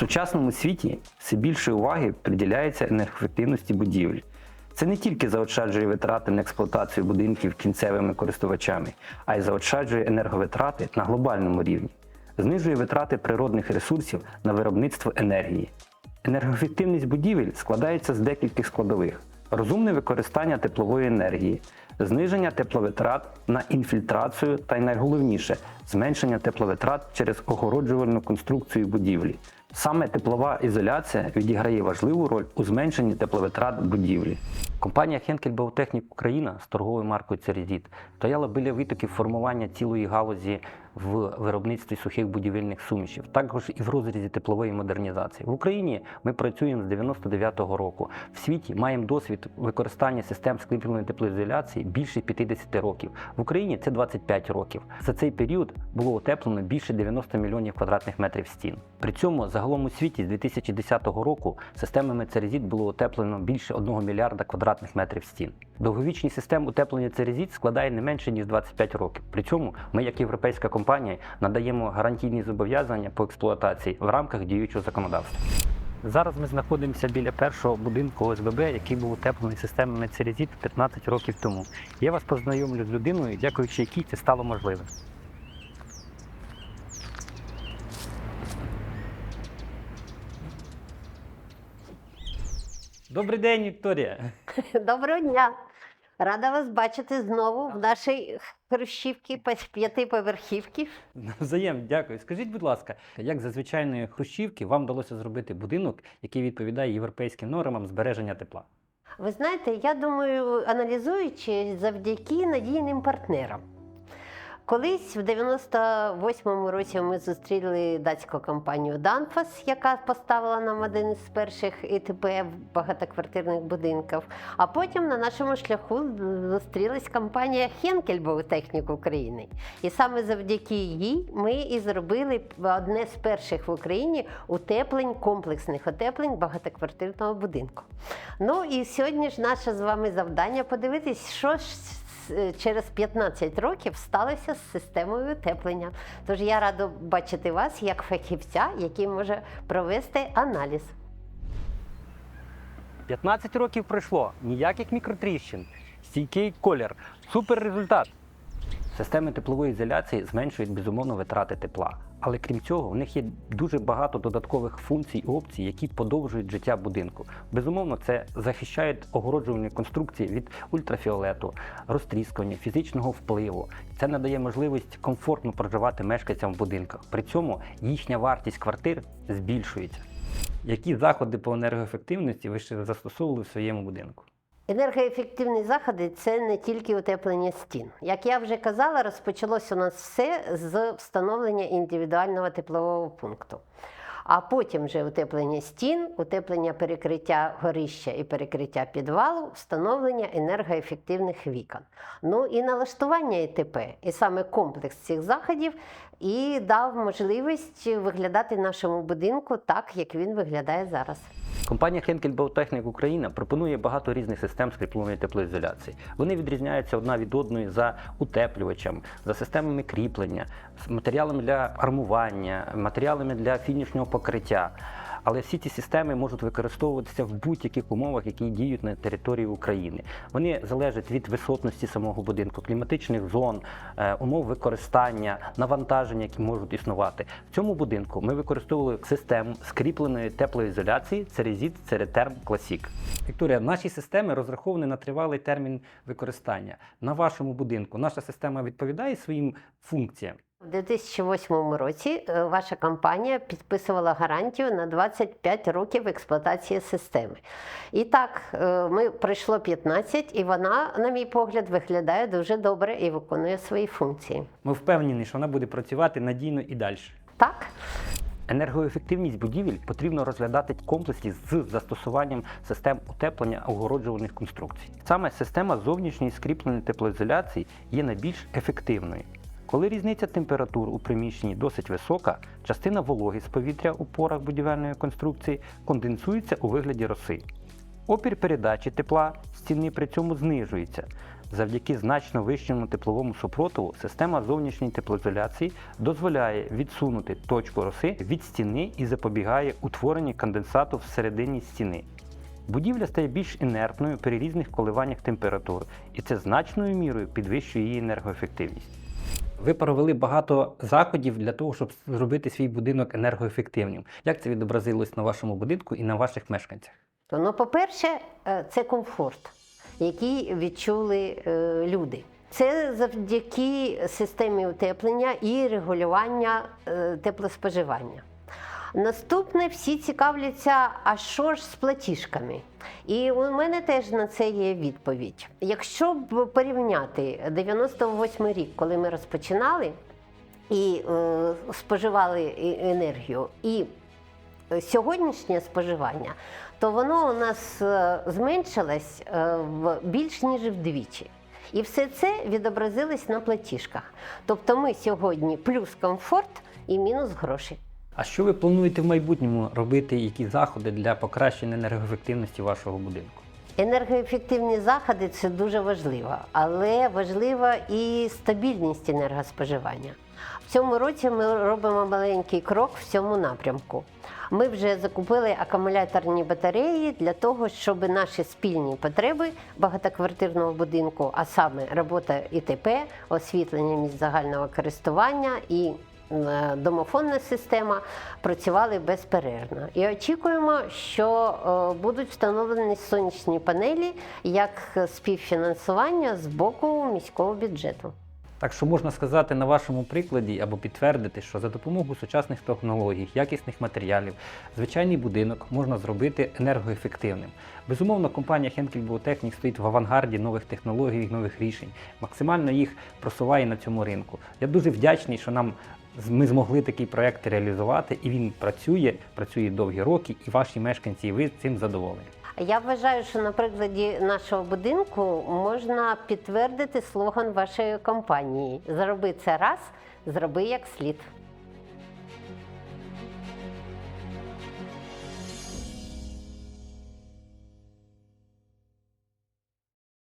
сучасному світі все більше уваги приділяється енергоефективності будівель. Це не тільки заощаджує витрати на експлуатацію будинків кінцевими користувачами, а й заощаджує енерговитрати на глобальному рівні, знижує витрати природних ресурсів на виробництво енергії. Енергоефективність будівель складається з декількох складових: розумне використання теплової енергії, зниження тепловитрат на інфільтрацію та й найголовніше зменшення тепловитрат через огороджувальну конструкцію будівлі. Саме теплова ізоляція відіграє важливу роль у зменшенні тепловитрат будівлі. Компанія Henkel Biotechnic Україна з торговою маркою Церезіт стояла біля витоків формування цілої галузі в виробництві сухих будівельних сумішів, також і в розрізі теплової модернізації. В Україні ми працюємо з 99-го року. В світі маємо досвід використання систем скріпленої теплоізоляції більше 50 років. В Україні це 25 років. За цей період було утеплено більше 90 мільйонів квадратних метрів стін. При цьому загалом у світі з 2010 року системами Церезіт було утеплено більше 1 мільярда квадратних метрів стін. Довговічність систем утеплення Церезіт складає не менше ніж 25 років. При цьому ми, як європейська компанія, надаємо гарантійні зобов'язання по експлуатації в рамках діючого законодавства. Зараз ми знаходимося біля першого будинку ОСББ, який був утеплений системами Церезіт 15 років тому. Я вас познайомлю з людиною, дякуючи якій це стало можливим. Добрий день, Вікторія. Доброго дня! Рада вас бачити знову в нашій хрущівці п'ятиповерхівки. Взаєм, дякую. Скажіть, будь ласка, як за звичайної хрущівки вам вдалося зробити будинок, який відповідає європейським нормам збереження тепла? Ви знаєте, я думаю, аналізуючи завдяки надійним партнерам. Колись в 98-му році ми зустріли датську компанію Danfoss, яка поставила нам один з перших ІТП в багатоквартирних будинків. А потім на нашому шляху зустрілась компанія Henkel Biotechnik України. І саме завдяки їй ми і зробили одне з перших в Україні утеплень, комплексних утеплень багатоквартирного будинку. Ну і сьогодні ж наше з вами завдання подивитись, що ж через 15 років сталося з системою утеплення. Тож я рада бачити вас як фахівця, який може провести аналіз. 15 років пройшло, ніяких мікротріщин, стійкий колір, супер результат. Системи теплової ізоляції зменшують безумовно витрати тепла. Але крім цього, в них є дуже багато додаткових функцій і опцій, які подовжують життя будинку. Безумовно, це захищають огороджувальні конструкції від ультрафіолету, розтріскування, фізичного впливу. Це надає можливість комфортно проживати мешканцям в будинках. При цьому їхня вартість квартир збільшується. Які заходи по енергоефективності ви ще застосовували в своєму будинку? Енергоефективні заходи це не тільки утеплення стін. Як я вже казала, розпочалось у нас все з встановлення індивідуального теплового пункту. А потім вже утеплення стін, утеплення перекриття горища і перекриття підвалу, встановлення енергоефективних вікон. Ну і налаштування ІТП. І саме комплекс цих заходів і дав можливість виглядати нашому будинку так, як він виглядає зараз. Компанія Henkel Biotechnic Україна пропонує багато різних систем скріпленої теплоізоляції. Вони відрізняються одна від одної за утеплювачем, за системами кріплення, з матеріалами для армування, матеріалами для фінішнього покриття. Але всі ці системи можуть використовуватися в будь-яких умовах, які діють на території України. Вони залежать від висотності самого будинку, кліматичних зон, е, умов використання, навантаження, які можуть існувати. В цьому будинку ми використовували систему скріпленої теплоізоляції Церезіт Церетерм Класік. Вікторія, наші системи розраховані на тривалий термін використання. На вашому будинку наша система відповідає своїм функціям. У 2008 році е, ваша компанія підписувала гарантію на 25 років експлуатації системи. І так, е, ми пройшло 15, і вона, на мій погляд, виглядає дуже добре і виконує свої функції. Ми впевнені, що вона буде працювати надійно і далі. Так, Енергоефективність будівель потрібно розглядати в комплексі з застосуванням систем утеплення огороджувальних конструкцій. Саме система зовнішньої скріпленої теплоізоляції є найбільш ефективною. Коли різниця температур у приміщенні досить висока, частина вологи з повітря у порах будівельної конструкції конденсується у вигляді роси. Опір передачі тепла стіни при цьому знижується. Завдяки значно вищому тепловому супротиву система зовнішньої теплоізоляції дозволяє відсунути точку роси від стіни і запобігає утворенню конденсату всередині стіни. Будівля стає більш інертною при різних коливаннях температур, і це значною мірою підвищує її енергоефективність. Ви провели багато заходів для того, щоб зробити свій будинок енергоефективним. Як це відобразилось на вашому будинку і на ваших мешканцях? Ну, по-перше, е, це комфорт, який відчули е, люди. Це завдяки системі утеплення і регулювання е, теплоспоживання. Наступне всі цікавляться, а що ж з платіжками? І у мене теж на це є відповідь. Якщо б порівняти 98 рік, коли ми розпочинали і е, споживали енергію, і сьогоднішнє споживання, то воно у нас е, зменшилось е, в більш ніж вдвічі. І все це відобразилось на платіжках. Тобто ми сьогодні плюс комфорт і мінус гроші. А що ви плануєте в майбутньому робити, які заходи для покращення енергоефективності вашого будинку? Енергоефективні заходи це дуже важливо, але важлива і стабільність енергоспоживання. В цьому році ми робимо маленький крок в цьому напрямку. Ми вже закупили акумуляторні батареї для того, щоб наші спільні потреби багатоквартирного будинку, а саме робота ІТП, освітлення місць загального користування і домофонна система працювали безперервно. І очікуємо, що е, будуть встановлені сонячні панелі як співфінансування з боку міського бюджету. Так що можна сказати на вашому прикладі або підтвердити, що за допомогою сучасних технологій, якісних матеріалів, звичайний будинок можна зробити енергоефективним. Безумовно, компанія Henkel Biotechnic стоїть в авангарді нових технологій, нових рішень, максимально їх просуває на цьому ринку. Я дуже вдячний, що нам ми змогли такий проект реалізувати, і він працює, працює довгі роки, і ваші мешканці, і ви цим задоволені. Я вважаю, що на прикладі нашого будинку можна підтвердити слоган вашої компанії: Зароби це раз, зроби як слід.